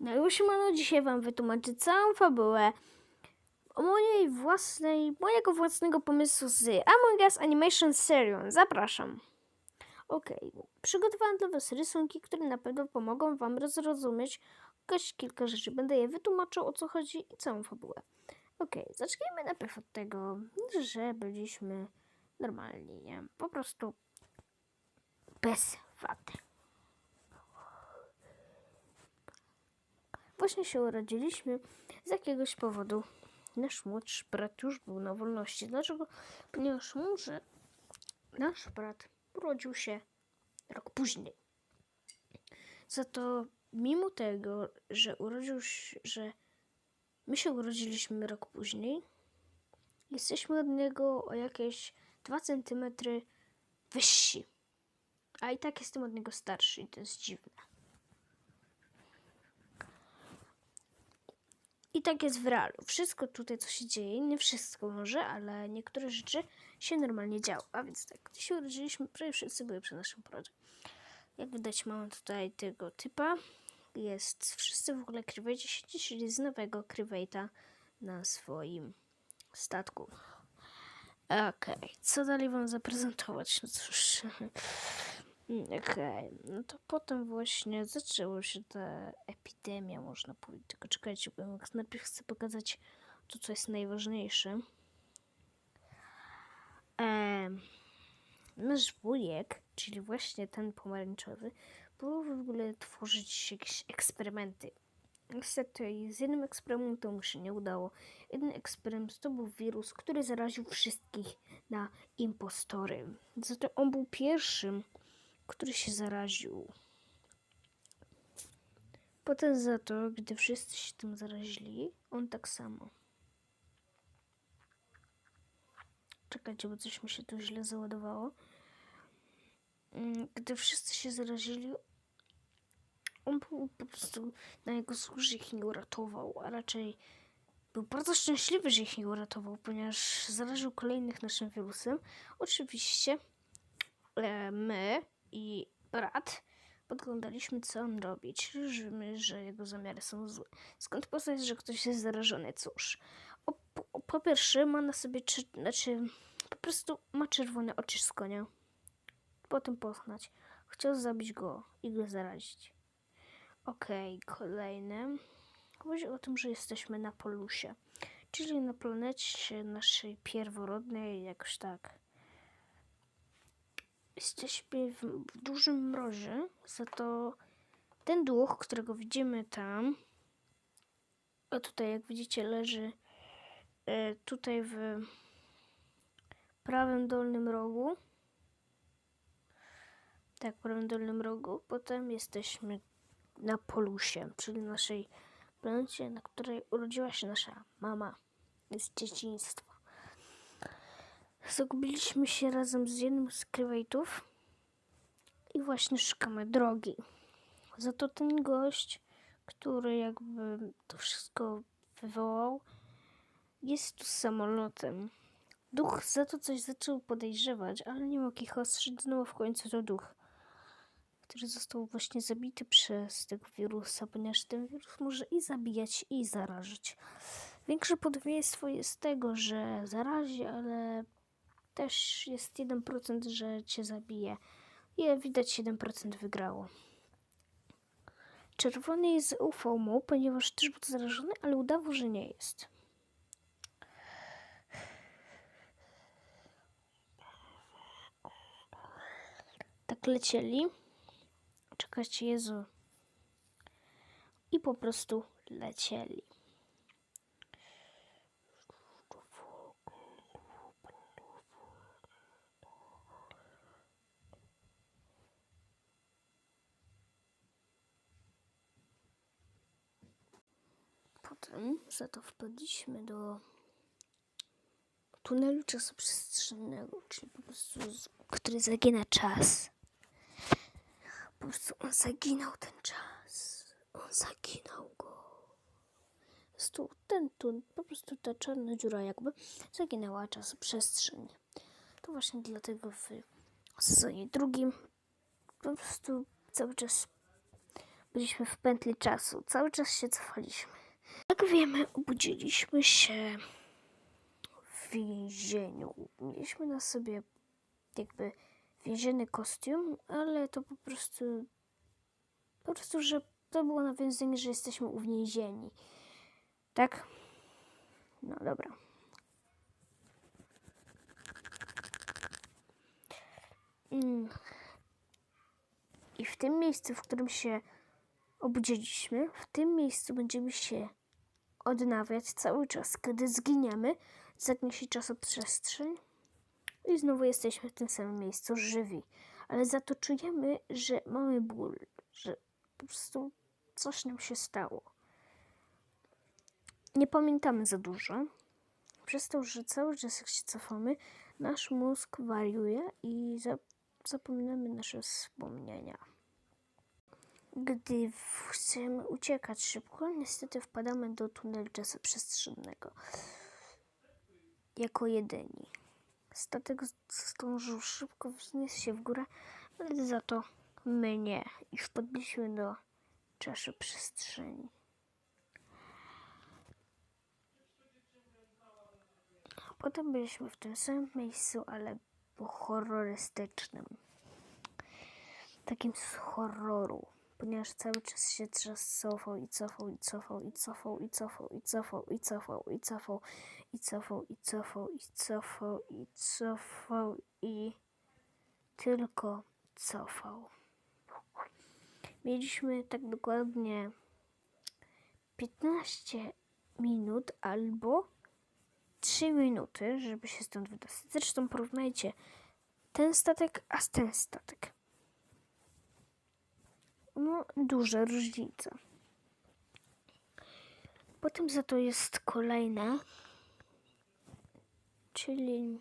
No już mano, dzisiaj wam wytłumaczę całą fabułę o mojej własnej, mojego własnego pomysłu z Among Us Animation Serial. Zapraszam. Okej, przygotowałam dla was rysunki, które na pewno pomogą wam zrozumieć chociaż kilka rzeczy. Będę je wytłumaczył o co chodzi i całą fabułę. Okej, zacznijmy najpierw od tego, że byliśmy normalni, nie? Po prostu bez wady. Właśnie się urodziliśmy z jakiegoś powodu. Nasz młodszy brat już był na wolności. Dlaczego? Ponieważ może nasz brat urodził się rok później. Za to mimo tego, że urodził się, że my się urodziliśmy rok później, jesteśmy od niego o jakieś 2 cm wyżsi. A i tak jestem od niego starszy i to jest dziwne. I tak jest w realu. Wszystko tutaj, co się dzieje, nie wszystko może, ale niektóre rzeczy się normalnie działy. A więc tak, gdy się urodziliśmy, prawie wszyscy były przy naszym porodzie. Jak widać, mamy tutaj tego typa. Jest wszyscy w ogóle krywejcie się cieszyli z nowego krywejta na swoim statku. Okej, co dalej wam zaprezentować? No cóż, okej, no to potem właśnie zaczęła się ta epidemia, można powiedzieć. Tylko czekajcie, bo najpierw chcę pokazać to, co jest najważniejsze. Em, nasz wujek, czyli właśnie ten pomarańczowy, próbował w ogóle tworzyć jakieś eksperymenty. Niestety z jednym eksperymentem mu się nie udało. Jeden eksperyment to był wirus, który zaraził wszystkich na impostory. Za to on był pierwszym, który się zaraził. Potem za to, gdy wszyscy się tym zarazili, on tak samo. Czekajcie, bo coś mi się tu źle załadowało. Mm, Gdy wszyscy się zarazili, on był po prostu na jego służy ich nie uratował, a raczej był bardzo szczęśliwy, że ich nie uratował, ponieważ zaraził kolejnych naszym wirusem. Oczywiście e, my i brat podglądaliśmy, co on robi. Czyżymy, że jego zamiary są złe. Skąd poznać, że ktoś jest zarażony? Cóż, o, po, po pierwsze ma na sobie, czy, znaczy po prostu ma czerwone oczy z konia. Potem poznać. Chciał zabić go i go zarazić. Okej, kolejne. Chodzi o tym, że jesteśmy na Polusie, czyli na planecie naszej pierworodnej, jakoś tak. Jesteśmy w, dużym mrozie, za to ten duch, którego widzimy tam, a tutaj jak widzicie leży e, tutaj w prawym dolnym rogu. Tak, w prawym dolnym rogu. Potem jesteśmy na Polusie, czyli naszej planecie, na której urodziła się nasza mama z dzieciństwa. Zagubiliśmy się razem z jednym z krewejtów i właśnie szukamy drogi. Za to ten gość, który jakby to wszystko wywołał, jest tu samolotem. Duch za to coś zaczął podejrzewać, ale nie mógł ich ostrzec, no w końcu to duch który został właśnie zabity przez tego wirusa, ponieważ ten wirus może i zabijać, i zarażać. Większe podobieństwo jest tego, że zarazi, ale też jest 1%, że cię zabije. I widać 7% wygrało. Czerwony jest ufał mu, ponieważ też był zarażony, ale udawał, że nie jest. Tak lecieli. Czekajcie, Jezu. I po prostu lecieli. Potem za to wpadliśmy do tunelu czasoprzestrzennego, czyli po prostu, który zagina czas. Po prostu on zaginał ten czas. On zaginał go. Prostu ten tu, po prostu ta czarna dziura jakby zaginęła czas przestrzeń. To właśnie dlatego w sezonie drugim po prostu cały czas byliśmy w pętli czasu. Cały czas się cofaliśmy. Jak wiemy, obudziliśmy się w więzieniu. Mieliśmy na sobie jakby więzienny kostium, ale to po prostu po prostu, że to było nawiązanie, że jesteśmy uwięzieni. Tak? No dobra. Mm. I w tym miejscu, w którym się obudziliśmy, w tym miejscu będziemy się odnawiać cały czas. Kiedy zginiemy, zagnie się czasoprzestrzeń i znowu jesteśmy w tym samym miejscu żywi. Ale za to czujemy, że mamy ból, że po prostu coś nam się stało. Nie pamiętamy za dużo. Przez to, że cały czas jak się cofamy, nasz mózg wariuje i za, zapominamy nasze wspomnienia. Gdy chcemy uciekać szybko, niestety wpadamy do tunelu czasoprzestrzennego. Jako jedyni. Statek zdążył szybko wznieść się w górę, ale za to my nie. I wpadliśmy do czaszy przestrzeni. Potem byliśmy w tym samym miejscu, ale po horrorystycznym. Takim z horroru. Ponieważ cały czas się cofał i cofał i cofał i cofał i cofał i cofał i cofał i cofał i cofał i cofał i cofał i cofał i tylko cofał. Mieliśmy tak dokładnie 15 minut albo 3 minuty, żeby się stąd wydostać. Zresztą porównajcie ten statek, a ten statek. No, duża różnica. Potem za to jest kolejna, czyli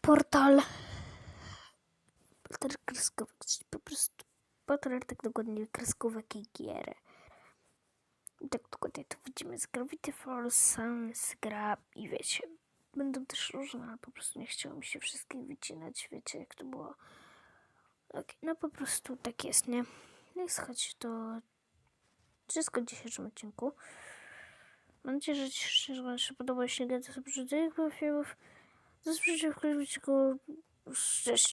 portal portal kreskówek, czyli po prostu portal tak dokładnie kreskówek i gier. Tak dokładnie to widzimy z Gravity Falls, Sans, gra i wiecie, będą też różne, ale po prostu nie chciało mi się wszystkich wycinać, wiecie jak to było. Ok, no po prostu tak jest, nie? No i to wszystko w dzisiejszym odcinku. Mam nadzieję, że Ci się się podoba. Jeśli nie, to sobie tych filmów. Do w kolejnym odcinku. Cześć.